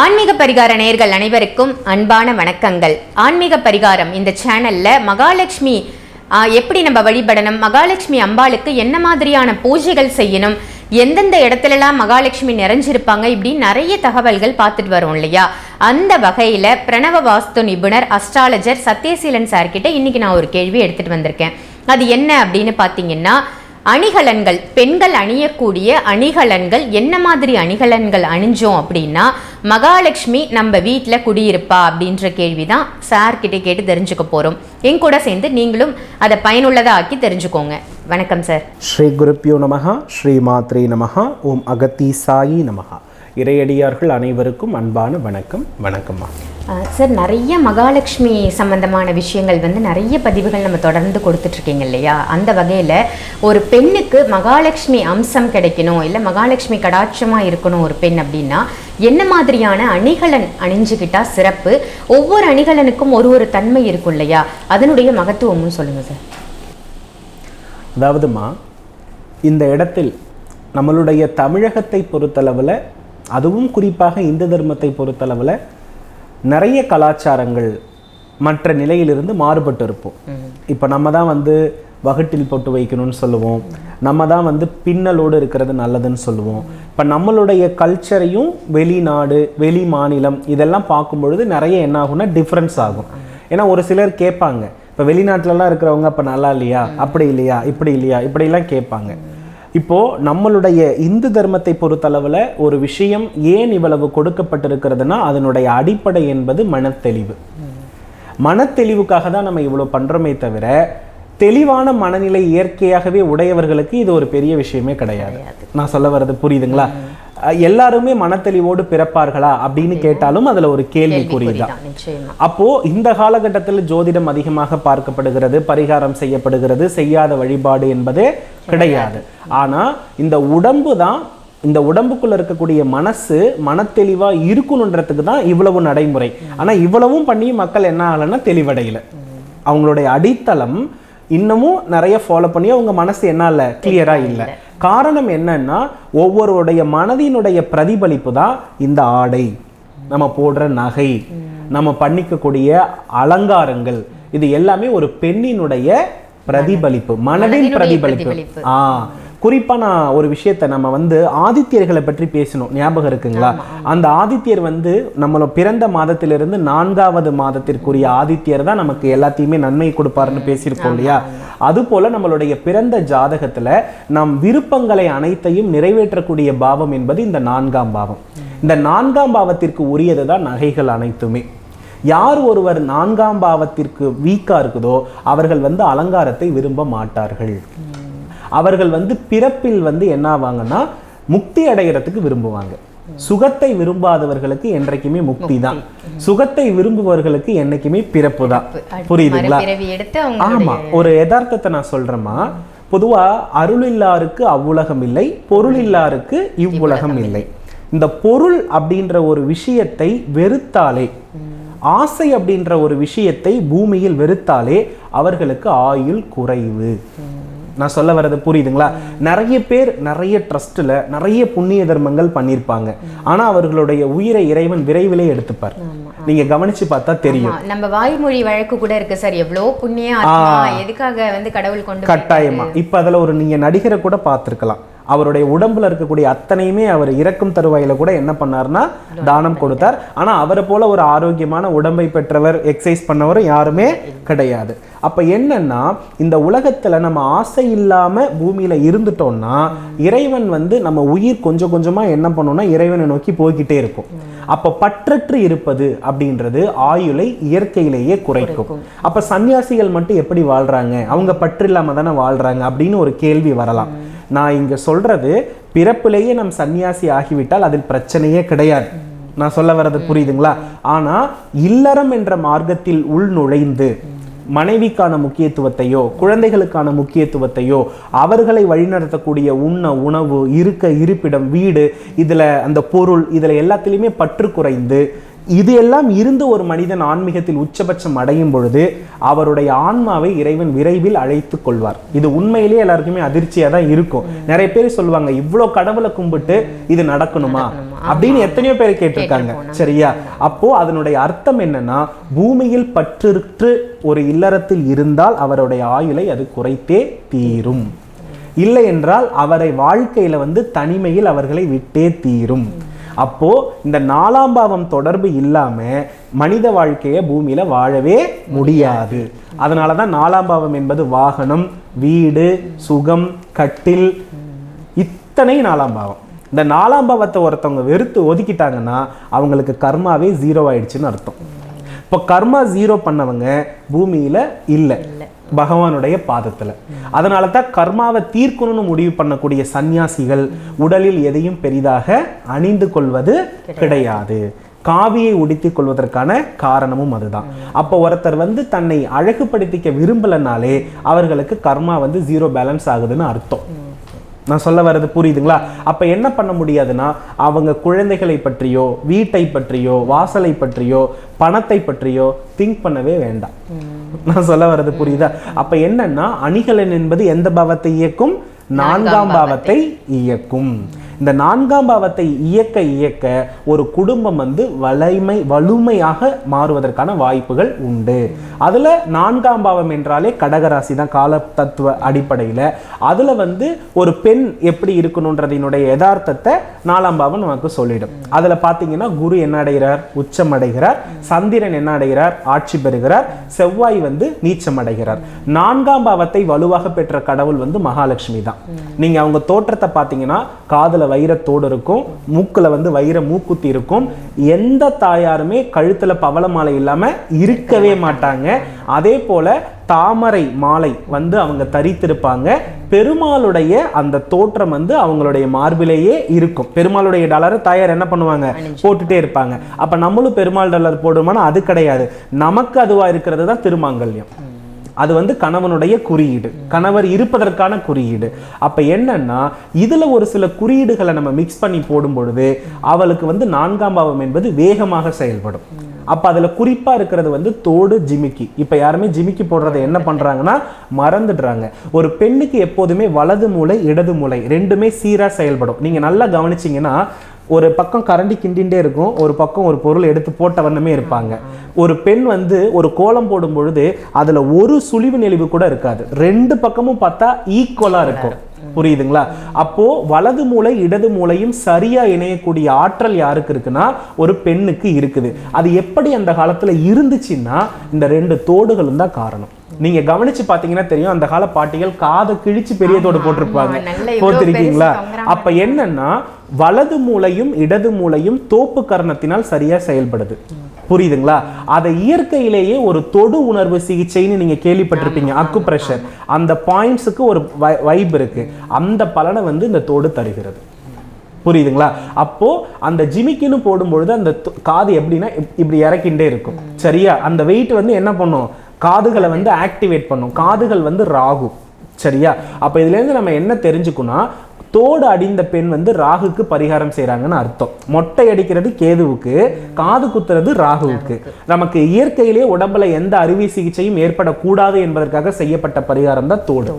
ஆன்மீக பரிகார நேயர்கள் அனைவருக்கும் அன்பான வணக்கங்கள். ஆன்மீக பரிகாரம் இந்த சேனல்ல மகாலட்சுமி எப்படி நம்ம வழிபடணும்? மகாலட்சுமி அம்பாளுக்கு என்ன மாதிரியான பூஜைகள் செய்யணும்? எந்தெந்த இடத்துலலாம் மகாலட்சுமி நிறைஞ்சிருப்பாங்க? இப்படி நிறைய தகவல்கள் பார்த்துட்டு வரோம் இல்லையா? அந்த வகையில பிரணவ வாஸ்து நிபுணர் அஸ்ட்ராலஜர் சத்யசீலன் சார்கிட்ட இன்னைக்கு நான் ஒரு கேள்வி எடுத்துட்டு வந்திருக்கேன். அது என்ன அப்படின்னு பார்த்தீங்கன்னா அணிகலன்கள். பெண்கள் அணியக்கூடிய அணிகலன்கள். என்ன மாதிரி அணிகலன்கள் அணிஞ்சோம் அப்படின்னா மகாலட்சுமி நம்ம வீட்டில் குடியிருப்பா அப்படின்ற கேள்வி தான் சார்கிட்ட கேட்டு தெரிஞ்சுக்க போகிறோம் என் கூட சேர்ந்து நீங்களும் அதை பயனுள்ளதாக ஆக்கி தெரிஞ்சுக்கோங்க. வணக்கம் சார் ஸ்ரீ குருப்பியோ நமகா ஸ்ரீ மாத்ரே நமகா ஓம் அகத்தீசாயி நமகா இறையடியார்கள் அனைவருக்கும் அன்பான வணக்கம். வணக்கம்மா சார் நிறைய மகாலட்சுமி சம்பந்தமான விஷயங்கள் வந்து நிறைய பதிவுகள் நம்ம தொடர்ந்து கொடுத்துட்ருக்கீங்க இல்லையா? அந்த வகையில் ஒரு பெண்ணுக்கு மகாலட்சுமி அம்சம் கிடைக்கணும் இல்லை மகாலட்சுமி கடாட்சமாக இருக்கணும் ஒரு பெண் அப்படின்னா என்ன மாதிரியான அணிகலன் அணிஞ்சுக்கிட்டா சிறப்பு? ஒவ்வொரு அணிகலனுக்கும் ஒரு ஒரு தன்மை இருக்கும் இல்லையா? அதனுடைய மகத்துவமும் சொல்லுங்கள் சார். அதாவதுமா இந்த இடத்தில் நம்மளுடைய தமிழகத்தை பொறுத்தளவில் அதுவும் குறிப்பாக இந்து தர்மத்தை பொறுத்தளவில் நிறைய கலாச்சாரங்கள் மற்ற நிலையிலிருந்து மாறுபட்டு இருப்போம் இப்போ நம்ம தான் வந்து வகுட்டில் போட்டு வைக்கணும்னு சொல்லுவோம். நம்ம தான் வந்து பின்னலோடு இருக்கிறது நல்லதுன்னு சொல்லுவோம். இப்போ நம்மளுடைய கல்ச்சரையும் வெளிநாடு வெளி மாநிலம் இதெல்லாம் பார்க்கும் பொழுது நிறைய என்ன ஆகும்னா டிஃப்ரென்ஸ் ஆகும். ஏன்னா ஒரு சிலர் கேட்பாங்க இப்போ வெளிநாட்டிலலாம் இருக்கிறவங்க அப்போ நல்லா இல்லையா? அப்படி இல்லையா? இப்படி இல்லையா? இப்படிலாம் கேட்பாங்க. இப்போ நம்மளுடைய இந்து தர்மத்தை பொறுத்தளவில் ஒரு விஷயம் ஏன் இவ்வளவு கொடுக்கப்பட்டிருக்கிறதுனா அதனுடைய அடிப்படை என்பது மனத்தெளிவு. மனத்தெளிவுக்காக தான் நம்ம இவ்வளோ பண்றோமே தவிர தெளிவான மனநிலை இயற்கையாகவே உடையவர்களுக்கு இது ஒரு பெரிய விஷயமே கிடையாது. நான் சொல்ல வர்றது புரியுதுங்களா? எல்லாருமே மனத்தெளிவோடு பிறப்பார்களா அப்படின்னு கேட்டாலும் அதுல ஒரு கேள்விக்குறி தான் தான் நிச்சயமா. அப்போ இந்த காலகட்டத்தில் ஜோதிடம் அதிகமாக பார்க்கப்படுகிறது பரிகாரம் செய்யப்படுகிறது செய்யாத வழிபாடு என்பதே கிடையாது. ஆனா இந்த உடம்பு தான் இந்த உடம்புக்குள்ள இருக்கக்கூடிய மனசு மனத்தெளிவா இருக்கணுன்றதுக்கு தான் இவ்வளவு நடைமுறை. ஆனா இவ்வளவும் பண்ணி மக்கள் என்ன ஆகலைன்னா தெளிவடையல. அவங்களுடைய அடித்தளம் இன்னமும் நிறைய ஃபாலோ பண்ணி அவங்க மனசு என்ன இல்லை கிளியரா இல்லை. காரணம் என்னன்னா ஒவ்வொருடைய மனதினுடைய பிரதிபலிப்பு தான் இந்த ஆடை. நம்ம போடுற நகை. நம்ம பண்ணிக்கக்கூடிய அலங்காரங்கள். இது எல்லாமே ஒரு பெண்ணினுடைய பிரதிபலிப்பு மனதின் பிரதிபலிப்பு. ஆ. குறிப்பா நான் ஒரு விஷயத்தை நம்ம வந்து ஆதித்யர்களை பற்றி பேசணும். ஞாபகம் இருக்குங்களா? அந்த ஆதித்யர் வந்து நம்மள பிறந்த மாதத்திலிருந்து நான்காவது மாதத்திற்குரிய ஆதித்யர் தான் நமக்கு எல்லாத்தையுமே நன்மை கொடுப்பாருன்னு பேசியிருக்கோம் இல்லையா? அது போல நம்மளுடைய பிறந்த ஜாதகத்துல நம் விருப்பங்களை அனைத்தையும் நிறைவேற்றக்கூடிய பாவம் என்பது இந்த நான்காம் பாவம். இந்த நான்காம் பாவத்திற்கு உரியது தான் நகைகள் அனைத்துமே. யார் ஒருவர் நான்காம் பாவத்திற்கு வீக்கா இருக்குதோ அவர்கள் வந்து அலங்காரத்தை விரும்ப மாட்டார்கள். அவர்கள் வந்து பிறப்பில் வந்து என்ன ஆவாங்கன்னா முக்தி அடைகிறதுக்கு விரும்புவாங்க. சுகத்தை விரும்பாதவர்களுக்கு என்றைக்குமே முக்தி தான். சுகத்தை விரும்புபவர்களுக்கு என்னைக்குமே பிறப்பு தான். புரியுதுங்களா? ஆமா ஒரு யதார்த்தத்தை நான் சொல்றேன்னா பொதுவா அருள் இல்லாருக்கு அவ்வுலகம் இல்லை பொருள் இல்லாருக்கு இவ்வுலகம் இல்லை. இந்த பொருள் அப்படின்ற ஒரு விஷயத்தை வெறுத்தாலே ஆசை அப்படின்ற ஒரு விஷயத்தை பூமியில் வெறுத்தாலே அவர்களுக்கு ஆயுள் குறைவு. நான் சொல்ல வர்றது புரியுதுங்களா? நிறைய பேர் நிறைய ட்ரஸ்ட்ல நிறைய புண்ணிய தர்மங்கள் பண்ணியிருப்பாங்க ஆனா அவர்களுடைய உயிரை இறைவன் விரைவிலே எடுத்துப்பார். நீங்க கவனிச்சு பார்த்தா தெரியும். நம்ம வாய்மொழி வழக்கு கூட இருக்கு சார். எவ்வளோ புண்ணிய எதுக்காக வந்து கடவுள் கொண்டு கட்டாயமா. இப்ப அதுல ஒரு நீங்க நடிகரை கூட பார்த்திருக்கலாம். அவருடைய உடம்புல இருக்கக்கூடிய அத்தனையுமே அவர் இறக்கும் தருவாயில கூட என்ன பண்ணார்னா தானம் கொடுத்தார். ஆனா அவரை போல ஒரு ஆரோக்கியமான உடம்பை பெற்றவர் எக்ஸசைஸ் பண்ணவரும் யாருமே கிடையாது. அப்ப என்னன்னா இந்த உலகத்துல நம்ம ஆசை இல்லாம பூமியில இருந்துட்டோம்னா இறைவன் வந்து நம்ம உயிர் கொஞ்சம் கொஞ்சமா என்ன பண்ணும்னா இறைவனை நோக்கி போய்கிட்டே இருக்கும். அப்ப பற்றற்று இருப்பது அப்படின்றது ஆயுளை இயற்கையிலேயே குறைக்கும். அப்ப சன்னியாசிகள் மட்டும் எப்படி வாழ்றாங்க? அவங்க பற்று இல்லாம தானே வாழ்றாங்க அப்படின்னு ஒரு கேள்வி வரலாம். நான் இங்க சொல்றது பிறப்பிலேயே நம் சன்னியாசி ஆகிவிட்டால் அதில் பிரச்சனையே கிடையாது. நான் சொல்ல வர்றது புரியுதுங்களா? ஆனா இல்லறம் என்ற மார்க்கத்தில் உள் நுழைந்து மனைவிக்கான முக்கியத்துவத்தையோ குழந்தைகளுக்கான முக்கியத்துவத்தையோ அவர்களை வழிநடத்தக்கூடிய உண்ண உணவு இருக்க இருப்பிடம் வீடு இதுல அந்த பொருள் இதுல எல்லாத்துலேயுமே பற்று குறைந்து இது எல்லாம் இருந்து ஒரு மனிதன் ஆன்மீகத்தில் உச்சபட்சம் அடையும் பொழுது அவருடைய ஆன்மாவை இறைவன் விரைவில் அழைத்து கொள்வார். இது உண்மையிலேயே எல்லாருக்குமே அதிர்ச்சியா தான் இருக்கும். நிறைய பேர் சொல்லுவாங்க இவ்வளோ கடவுளை கும்பிட்டு இது நடக்கணுமா? அப்படின்னு எத்தனையோ பேர் கேட்டிருக்காங்க. சரியா? அப்போ அதனுடைய அர்த்தம் என்னன்னா பூமியில் பற்றுற்று ஒரு இல்லறத்தில் இருந்தால் அவருடைய ஆயுளை அது குறைத்தே தீரும். இல்லை என்றால் அவரை வாழ்க்கையில வந்து தனிமையில் அவர்களை விட்டே தீரும். அப்போ இந்த நாலாம் பாவம் தொடர்பு இல்லாமல் மனித வாழ்க்கையை பூமியில் வாழவே முடியாது. அதனால தான் நாலாம் பாவம் என்பது வாகனம் வீடு சுகம் கட்டில் இத்தனை நாலாம் பாவம். இந்த நாலாம் பாவத்தை ஒருத்தவங்க வெறுத்து ஒதுக்கிட்டாங்கன்னா அவங்களுக்கு கர்மாவே ஜீரோ ஆயிடுச்சுன்னு அர்த்தம். இப்போ கர்மா ஜீரோ பண்ணவங்க பூமியில் இல்லை. பகவானுடைய பாதத்துல. அதனால தான் கர்மாவை தீர்க்கணும்னு முடிவு பண்ணக்கூடிய சந்நியாசிகள் உடலில் எதையும் பெரிதாக அணிந்து கொள்வது கிடையாது. காவியை உடுத்திக் கொள்வதற்கான காரணமும் அதுதான். அப்போ ஒருத்தர் வந்து தன்னை அழகுபடுத்திக்க விரும்பலனாலே அவர்களுக்கு கர்மா வந்து ஜீரோ பேலன்ஸ் ஆகுதுன்னு அர்த்தம். நான் சொல்ல வர்றது புரியுதுங்களா? அப்ப என்ன பண்ண முடியாதுன்னா அவங்க குழந்தைகளை பற்றியோ வீட்டை பற்றியோ வாசலை பற்றியோ பணத்தை பற்றியோ திங்க் பண்ணவே வேண்டாம். நான் சொல்ல வர்றது புரியுதா? அப்ப என்னன்னா அணிகலன் என்பது எந்த பாவத்தை இயக்கும்? நான்காம் பாவத்தை இயக்கும். இந்த நான்காம் பாவத்தை இயக்க இயக்க ஒரு குடும்பம் வந்து வலிமை வலுமையாக மாறுவதற்கான வாய்ப்புகள் உண்டு. அதில் நான்காம் பாவம் என்றாலே கடகராசி தான் கால தத்துவ அடிப்படையில். அதில் வந்து ஒரு பெண் எப்படி இருக்கணுன்றதினுடைய யதார்த்தத்தை நாலாம் பாவம் நமக்கு சொல்லிடும். அதில் பார்த்தீங்கன்னா குரு என்ன அடைகிறார்? உச்சம் அடைகிறார். சந்திரன் என்ன அடைகிறார்? ஆட்சி பெறுகிறார். செவ்வாய் வந்து நீச்சம் அடைகிறார். நான்காம் பாவத்தை வலுவாக பெற்ற கடவுள் வந்து மகாலட்சுமி தான். நீங்கள் அவங்க தோற்றத்தை பார்த்தீங்கன்னா காதில் வைரத்தோடு இருக்கும். மூக்குல வந்து வைர மூக்குத்தி இருக்கும். எந்த தாயாருமே கழுத்துல பவள மாலை இல்லாம இருக்கவே மாட்டாங்க. அதே போல தாமரை மாலை வந்து அவங்க தரித்திருப்பாங்க. பெருமாளுடைய அந்த தோற்றம் வந்து அவங்களுடைய மார்பிலேயே இருக்கும். பெருமாளுடைய டாலரை தாயார் என்ன பண்ணுவாங்க? போட்டுட்டே இருப்பாங்க. அப்ப நம்மளும் பெருமாள் டாலர் போடுமானா அது கிடையாது. நமக்கு அதுவா இருக்கிறது தான் திருமாங்கல்யம். அது வந்து கணவனுடைய குறியீடு. கணவர் இருப்பதற்கான குறியீடு. அப்ப என்னன்னா இதுல ஒரு சில குறியீடுகளை நம்ம மிக்ஸ் பண்ணி போடும் பொழுது அவளுக்கு வந்து நான்காம் பாவம் என்பது வேகமாக செயல்படும். அப்ப அதுல குறிப்பா இருக்கிறது வந்து தோடு ஜிமிக்கி. இப்ப யாருமே ஜிமிக்கி போடுறத என்ன பண்றாங்கன்னா மறந்துடுறாங்க. ஒரு பெண்ணுக்கு எப்போதுமே வலது மூளை இடது மூளை ரெண்டுமே சீரா செயல்படும். நீங்க நல்லா கவனிச்சீங்கன்னா ஒரு பக்கம் கரண்டி கிண்டின்டே இருக்கும் ஒரு பக்கம் ஒரு பொருள் எடுத்து போட்ட வண்ணமே இருப்பாங்க. ஒரு பெண் வந்து ஒரு கோலம் போடும் பொழுது அதுல ஒரு சுழிவு நெளிவு கூட இருக்காது. ரெண்டு பக்கமும் பார்த்தா ஈக்குவலா இருக்கும். புரியுதுங்களா? அப்போ வலது மூளை இடது மூளையும் சரியா இணையக்கூடிய ஆற்றல் யாருக்கு இருக்குன்னா ஒரு பெண்ணுக்கு இருக்குது. அது எப்படி அந்த காலத்துல இருந்துச்சுன்னா இந்த ரெண்டு தோடுகளும் தான் காரணம். நீங்க கவனிச்சு பாத்தீங்கன்னா தெரியும் அந்த கால பாட்டிகள் காதை கிழிச்சு பெரிய தோடு போட்டிருப்பாங்க. போத்திருக்கீங்களா அப்ப என்னன்னா வலது மூளையும் இடது மூளையும் தோப்பு கரணத்தினால் சரியா செயல்படுது. புரியுதுங்களா? அதை இயற்கையிலேயே ஒரு தொடு உணர்வு சிகிச்சைன்னு நீங்க கேள்விப்பட்டிருப்பீங்க. அக்கு பிரஷர் அந்த பாயிண்ட்ஸுக்கு ஒரு வைப் இருக்கு. அந்த பலனை வந்து இந்த தோடு தருகிறது. புரியுதுங்களா? அப்போ அந்த ஜிமிக்கின்னு போடும்பொழுது அந்த காது எப்படின்னா இப்- இப்படி இறக்கிண்டே இருக்கும். சரியா? அந்த வெயிட் வந்து என்ன பண்ணும்? காதுகளை வந்து ஆக்டிவேட் பண்ணும். காதுகள் வந்து ராகு. சரியா? அப்போ இதுலேருந்து நம்ம என்ன தெரிஞ்சுக்கணும் தோடு அடிந்த பெண் வந்து ராகுக்கு பரிகாரம் செய்கிறாங்கன்னு அர்த்தம். மொட்டை அடிக்கிறது கேதுவுக்கு காது குத்துறது ராகுவுக்கு. நமக்கு இயற்கையிலேயே உடம்புல எந்த அறுவை சிகிச்சையும் ஏற்படக்கூடாது என்பதற்காக செய்யப்பட்ட பரிகாரம் தான் தோடு.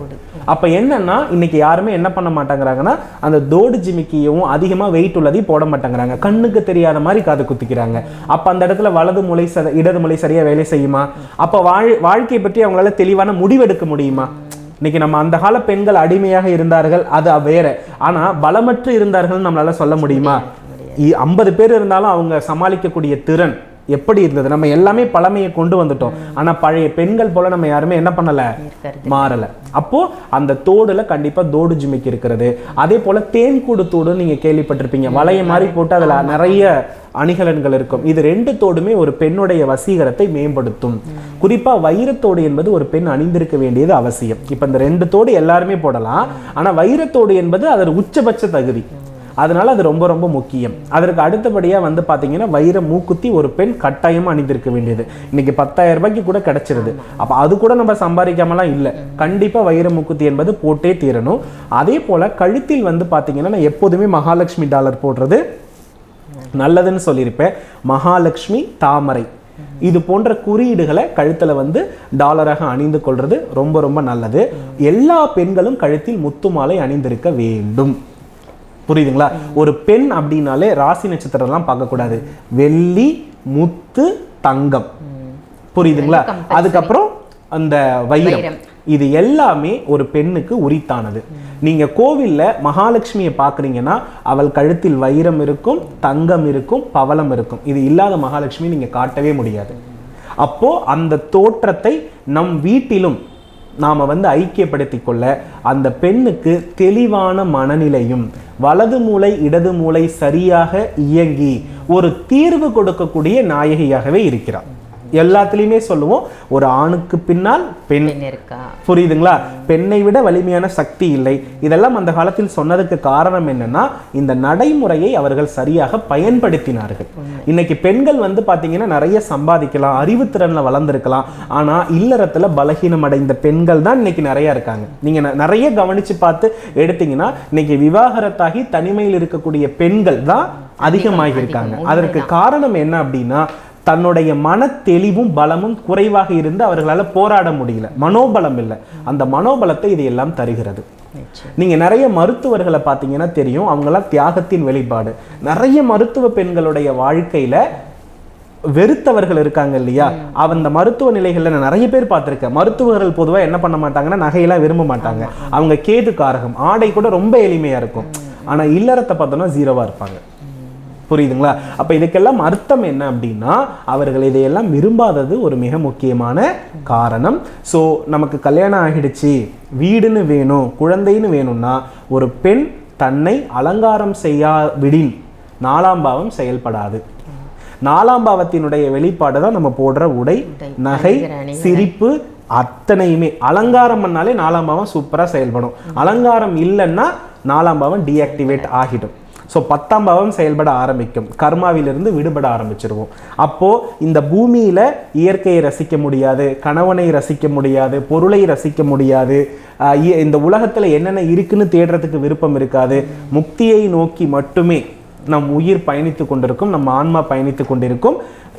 அப்போ என்னன்னா இன்னைக்கு யாருமே என்ன பண்ண மாட்டேங்கிறாங்கன்னா அந்த தோடு ஜிமிக்கியும் அதிகமாக வெயிட் உள்ளதையும் போட மாட்டேங்கிறாங்க. கண்ணுக்கு தெரியாத மாதிரி காது குத்திக்கிறாங்க. அப்போ அந்த இடத்துல வலது முலை ச- இடது முலை சரியாக வேலை செய்யுமா? அப்போ வாழ் வாழ்க்கையை பற்றி அவங்களால தெளிவான முடிவெடுக்க முடியுமா? இன்னைக்கு நம்ம அந்த கால பெண்கள் அடிமையாக இருந்தார்கள் அது வேற. ஆனால் பலமற்று இருந்தார்கள் நம்மளால சொல்ல முடியுமா? ஐம்பது பேர் இருந்தாலும் அவங்க சமாளிக்கக்கூடிய திறன் எப்படி இருந்தது? நம்ம எல்லாமே பழமையை கொண்டு வந்துட்டோம். ஆனா பழைய பெண்கள் போல நம்ம யாருமே என்ன பண்ணல? மாறல. அப்போ அந்த தோடுல கண்டிப்பா தோடு ஜிமிக்கி இருக்கிறது. அதே போல தேன்கூடு தோடு நீங்க கேள்விப்பட்டிருப்பீங்க. வளைய மாதிரி போட்டு அதுல நிறைய அணிகலன்கள் இருக்கும். இது ரெண்டு தோடுமே ஒரு பெண்ணுடைய வசீகரத்தை மேம்படுத்தும். குறிப்பா வைரத்தோடு என்பது ஒரு பெண் அணிந்திருக்க வேண்டியது அவசியம். இப்ப இந்த ரெண்டு தோடு எல்லாருமே போடலாம். ஆனா வைரத்தோடு என்பது அதோட உச்சபட்ச தகுதி. அதனால் அது ரொம்ப ரொம்ப முக்கியம். அதற்கு அடுத்தபடியாக வந்து பார்த்தீங்கன்னா வைர மூக்குத்தி ஒரு பெண் கட்டாயமாக அணிந்திருக்க வேண்டியது. இன்றைக்கி பத்தாயிரம் ரூபாய்க்கு கூட கிடைச்சிருது. அப்போ அது கூட நம்ம சம்பாதிக்காமலாம் இல்லை. கண்டிப்பாக வைர மூக்குத்தி என்பது போட்டே தீரணும். அதே போல் கழுத்தில் வந்து பார்த்தீங்கன்னா நான் எப்போதுமே மகாலட்சுமி டாலர் போடுறது நல்லதுன்னு சொல்லியிருப்பேன். மகாலட்சுமி தாமரை. இது போன்ற குறியீடுகளை கழுத்தில் வந்து டாலராக அணிந்து கொள்வது ரொம்ப ரொம்ப நல்லது. எல்லா பெண்களும் கழுத்தில் முத்து மாலை அணிந்திருக்க வேண்டும். புரியுதுங்களா? ஒரு பெண் அப்படின்னாலே ராசி நட்சத்திரம்லாம் பார்க்கக்கூடாது. வெள்ளி முத்து தங்கம். புரியுதுங்களா. அதுக்கப்புறம் அந்த வைரம். இது எல்லாமே ஒரு பெண்ணுக்கு உரித்தானது. நீங்க கோவில்ல மகாலட்சுமியை பார்க்கறீங்கன்னா அவள் கழுத்தில் வைரம் இருக்கும் தங்கம் இருக்கும் பவளம் இருக்கும். இது இல்லாத மகாலட்சுமி நீங்க காட்டவே முடியாது. அப்போ அந்த தோற்றத்தை நம் வீட்டிலும் நாம வந்து ஐக்கியப்படுத்தி கொள்ள அந்த பெண்ணுக்கு தெளிவான மனநிலையும் வலது மூளை இடது மூளை சரியாக இயங்கி ஒரு தீர்வு கொடுக்கக்கூடிய நாயகியாகவே இருக்கிறார். எல்லாத்துலேயுமே சொல்லுவோம். ஒரு ஆணுக்கு பின்னால் பெண். இருக்கா? புரியுதுங்களா? பெண்ணை விட வலிமையான சக்தி இல்லை. இதெல்லாம் அந்த காலத்தில் சொன்னதுக்கு காரணம் என்னன்னா இந்த நடைமுறையை அவர்கள் சரியாக பயன்படுத்தினார்கள். இன்னைக்கு பெண்கள் வந்து பாத்தீங்கன்னா நிறைய சம்பாதிக்கலாம் அறிவுத்திறன்ல வளர்ந்துருக்கலாம். ஆனா இல்லறத்துல பலகீனம் அடைந்த பெண்கள் தான் இன்னைக்கு நிறைய இருக்காங்க. நீங்க ந- நிறைய கவனிச்சு பார்த்து எடுத்தீங்கன்னா இன்னைக்கு விவாகரத்தாகி தனிமையில் இருக்கக்கூடிய பெண்கள் தான் அதிகமாகி இருக்காங்க. அதற்கு காரணம் என்ன அப்படின்னா தன்னுடைய மன தெளிவும் பலமும் குறைவாக இருந்து அவர்களால போராட முடியல. மனோபலம் இல்லை. அந்த மனோபலத்தை இது எல்லாம் தருகிறது. நிச்சயம். நீங்க நிறைய மருத்துவர்களை பார்த்தீங்கன்னா தெரியும். அவங்கெல்லாம் தியாகத்தின் வெளிப்பாடு. நிறைய மருத்துவ பெண்களுடைய வாழ்க்கையில வெறுத்தவர்கள் இருக்காங்க இல்லையா? அந்த மருத்துவ நிலைகள்ல நான் நிறைய பேர் பார்த்திருக்கேன். மருத்துவர்கள் பொதுவா என்ன பண்ண மாட்டாங்கன்னா நகையெல்லாம் விரும்ப மாட்டாங்க. அவங்க கேது காரகம். ஆடை கூட ரொம்ப எளிமையா இருக்கும். ஆனா இல்லறத்தை பார்த்தோம்னா ஜீரோவா இருப்பாங்க. புரியுதுங்களா? அப்ப இதுக்கெல்லாம் அர்த்தம் என்ன அப்படின்னா அவர்கள் இதையெல்லாம் விரும்பாதது ஒரு மிக முக்கியமான காரணம். ஸோ நமக்கு கல்யாணம் ஆகிடுச்சு. வீடுன்னு வேணும் குழந்தைன்னு வேணும்னா ஒரு பெண் தன்னை அலங்காரம் செய்யாவிடின் நாலாம் பாவம் செயல்படாது. நாலாம் பாவத்தினுடைய வெளிப்பாடு தான் நம்ம போடுற உடை நகை. சிரிப்பு அத்தனையுமே. அலங்காரம் பண்ணாலே நாலாம் பாவம் சூப்பரா செயல்படும். அலங்காரம் இல்லைன்னா நாலாம் பாவம் டீஆக்டிவேட் ஆகிடும். ஸோ பத்தாம் பாவம் செயல்பட ஆரம்பிக்கும். கர்மாவிலிருந்து விடுபட ஆரம்பிச்சிருவோம். அப்போது இந்த பூமியில் இயற்கையை ரசிக்க முடியாது கணவனை ரசிக்க முடியாது பொருளை ரசிக்க முடியாது. இந்த உலகத்தில் என்னென்ன இருக்குன்னு தேடுறதுக்கு விருப்பம் இருக்காது. முக்தியை நோக்கி மட்டுமே நம் உயிர் பயணித்து கொண்டிருக்கும் நம்ம ஆன்மா பயணித்து கொண்டிருக்கும்.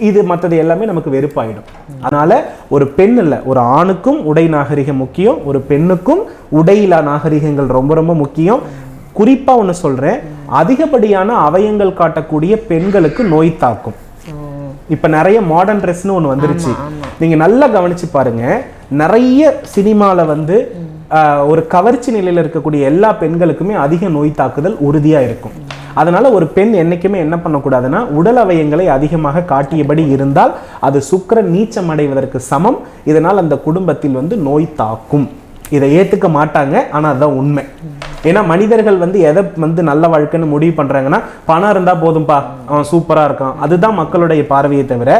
இது மற்றது எல்லாமே நமக்கு வெறுப்பாயிடும். அதனால ஒரு பெண் இல்லை ஒரு ஆணுக்கும் உடை நாகரிகம் முக்கியம் ஒரு பெண்ணுக்கும் உடையிலா நாகரிகங்கள் ரொம்ப ரொம்ப முக்கியம். குறிப்பா ஒண்ணு சொல்றேன். அதிகப்படியான அவயங்கள் காட்டக்கூடிய பெண்களுக்கு நோய் தாக்கும். இப்ப நிறைய மாடர்ன் ட்ரெஸ்னு ஒண்ணு வந்துருச்சு. ஆமா, ஆமா. நீங்க நல்லா கவனிச்சு பாருங்க. நிறைய சினிமால வந்து ஒரு கவர்ச்சி நிலையில இருக்கக்கூடிய எல்லா பெண்களுக்குமே அதிக நோய் தாக்குதல் உறுதியா இருக்கும். அதனால ஒரு பெண் என்னைக்குமே என்ன பண்ணக்கூடாதுன்னா உடல் அவயங்களை அதிகமாக காட்டியபடி இருந்தால் அது சுக்கிரன் நீச்சம் அடைவதற்கு சமம். இதனால் அந்த குடும்பத்தில் வந்து நோய் தாக்கும். இதை ஏத்துக்க மாட்டாங்க ஆனா அதுதான் உண்மை. ஏன்னா மனிதர்கள் வந்து எதை வந்து நல்ல வாழ்க்கைன்னு முடிவு பண்றாங்கன்னா பணம் இருந்தா போதும்பா அவன் சூப்பரா இருக்கான். அதுதான் மக்களுடைய பார்வையை தவிர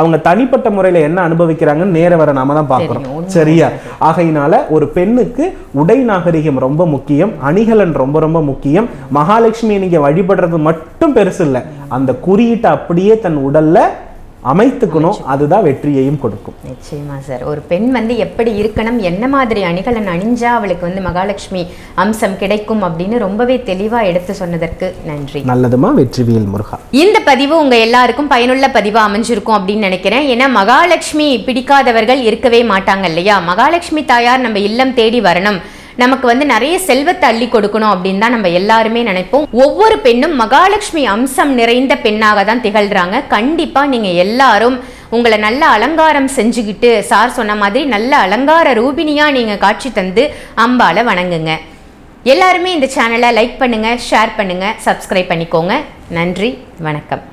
அவங்க தனிப்பட்ட முறையில என்ன அனுபவிக்கிறாங்கன்னு நேர வர நாம தான் பார்க்கிறோம். சரியா? ஆகையினால ஒரு பெண்ணுக்கு உடை நாகரிகம் ரொம்ப முக்கியம் அணிகலன் ரொம்ப ரொம்ப முக்கியம். மகாலட்சுமியை நீங்க வழிபடுறது மட்டும் பெருசு இல்ல. அந்த குறியீட்டை அப்படியே தன் உடல்ல அமைத்துக்கணும். அதுதான் வெற்றியையும் கொடுக்கும். நிச்சயமா சார் ஒரு பெண் வந்து எப்படி இருக்கணும் என்ன மாதிரி அணிகலன் அணிஞ்சா அவளுக்கு வந்து மகாலட்சுமி அம்சம் கிடைக்கும் அப்படின்னு ரொம்பவே தெளிவா எடுத்து சொன்னதற்கு நன்றி. நல்லதுமா வெற்றிவியல் முருகா? இந்த பதிவு உங்க எல்லாருக்கும் பயனுள்ள பதிவா அமைஞ்சிருக்கும் அப்படின்னு நினைக்கிறேன். ஏன்னா மகாலட்சுமி பிடிக்காதவர்கள் இருக்கவே மாட்டாங்க இல்லையா? மகாலட்சுமி தாயார் நம்ம இல்லம் தேடி வரணும். நமக்கு வந்து நிறைய செல்வத்தை அள்ளி கொடுக்கணும் அப்படின்னு தான் நம்ம எல்லாருமே நினைப்போம். ஒவ்வொரு பெண்ணும் மகாலட்சுமி அம்சம் நிறைந்த பெண்ணாக தான் திகழ்கிறாங்க கண்டிப்பாக நீங்கள் எல்லாரும் உங்களை நல்ல அலங்காரம் செஞ்சுக்கிட்டு சார் சொன்ன மாதிரி நல்ல அலங்கார ரூபினியாக நீங்கள் காட்சி தந்து அம்பால வணங்குங்க. எல்லாருமே இந்த சேனலை லைக் பண்ணுங்கள் ஷேர் பண்ணுங்கள் சப்ஸ்கிரைப் பண்ணிக்கோங்க. நன்றி வணக்கம்.